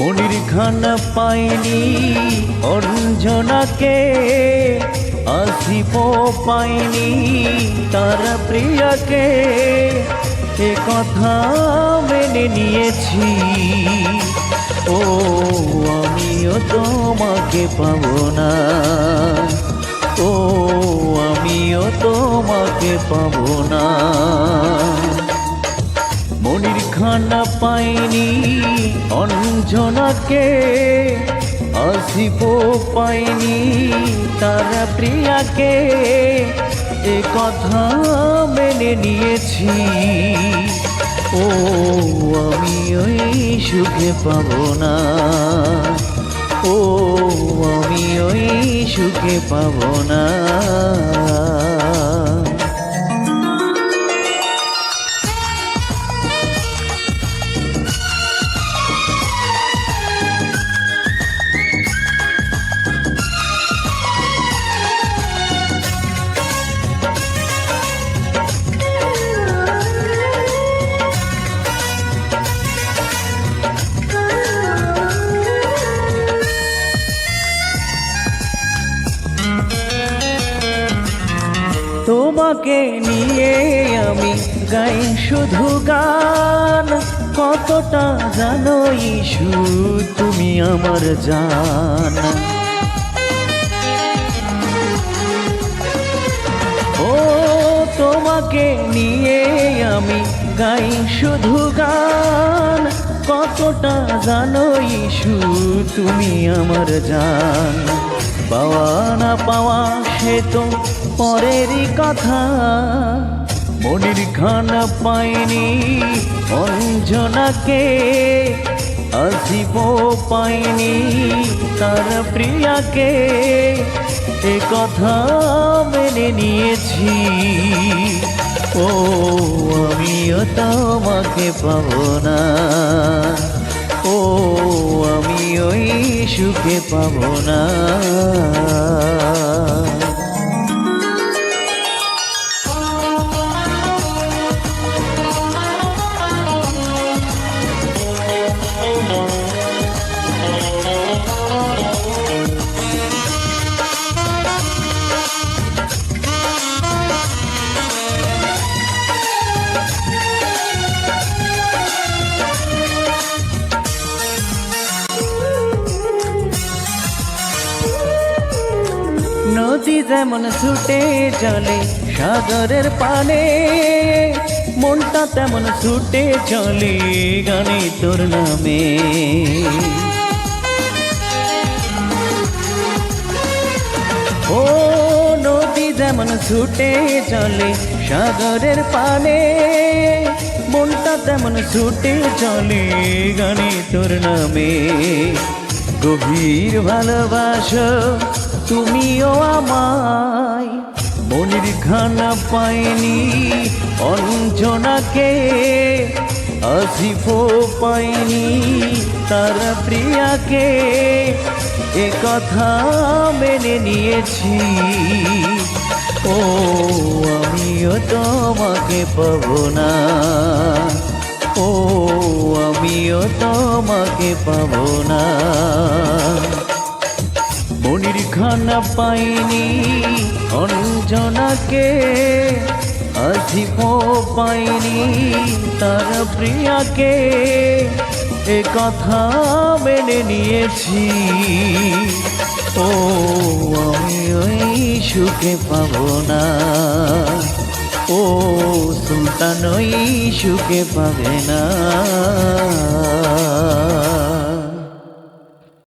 মনির খানা পাইনি অঞ্জনাকে আসিব পাইনি, তার প্রিয়াকে এ কথা মেনে নিয়েছি। ও, আমিও তোমাকে পাবো না। ও, আমিও তোমাকে পাবো না। মনির খানা পাইনি অঞ্জনাকে আসিব পাইনি তার প্রিয়াকে। এ কথা মেনে নিয়েছি। ও, আমি ওই সুখে পাব না। ও, আমি ওই সুখে পাব না। তোমাকে নিয়ে আমি গাই শুধু গান। কতটা জানো ইস্যু তুমি আমার জান। ও, তোমাকে নিয়ে আমি গাই শুধু গান। কতটা জানো ইস্যু তুমি আমার জান। পাওয়া না পাওয়া সে তো পরেরই কথা। মনির খানা পাইনি অঞ্জনাকে আসিব পাইনি তার প্রিয়াকে। এ কথা মেনে নিয়েছি। ও, আমিও তোমাকে পাবো না। ও সুখে পাবো না। নদী যেমন ছুটে চলে, সাগরের পানে মনটা তেমন ছুটে চলে গানে তোর নামে। ও নদী যেমন ছুটে চলে, সাগরের পানে মনটা তেমন ছুটে চলে গানে তোর নামে। গভীর ভালোবাসো তুমিও আমায় মনির খানা পাইনি অঞ্জনাকে আসিফ পাইনি তার প্রিয়াকে এ কথা মেনে নিয়েছি। ও, আমিও তোমাকে পাবো না। ও, আমিও তোমাকে পাবো না। মনির খানা পাইনি, অঞ্জনাকে আসিব পাইনি, তার প্রিয়াকে এ কথা মেনে নিয়েছি। ও, আমি ওই সুখে পাব না। ও, সুলতান ওই সুখে পাবে না।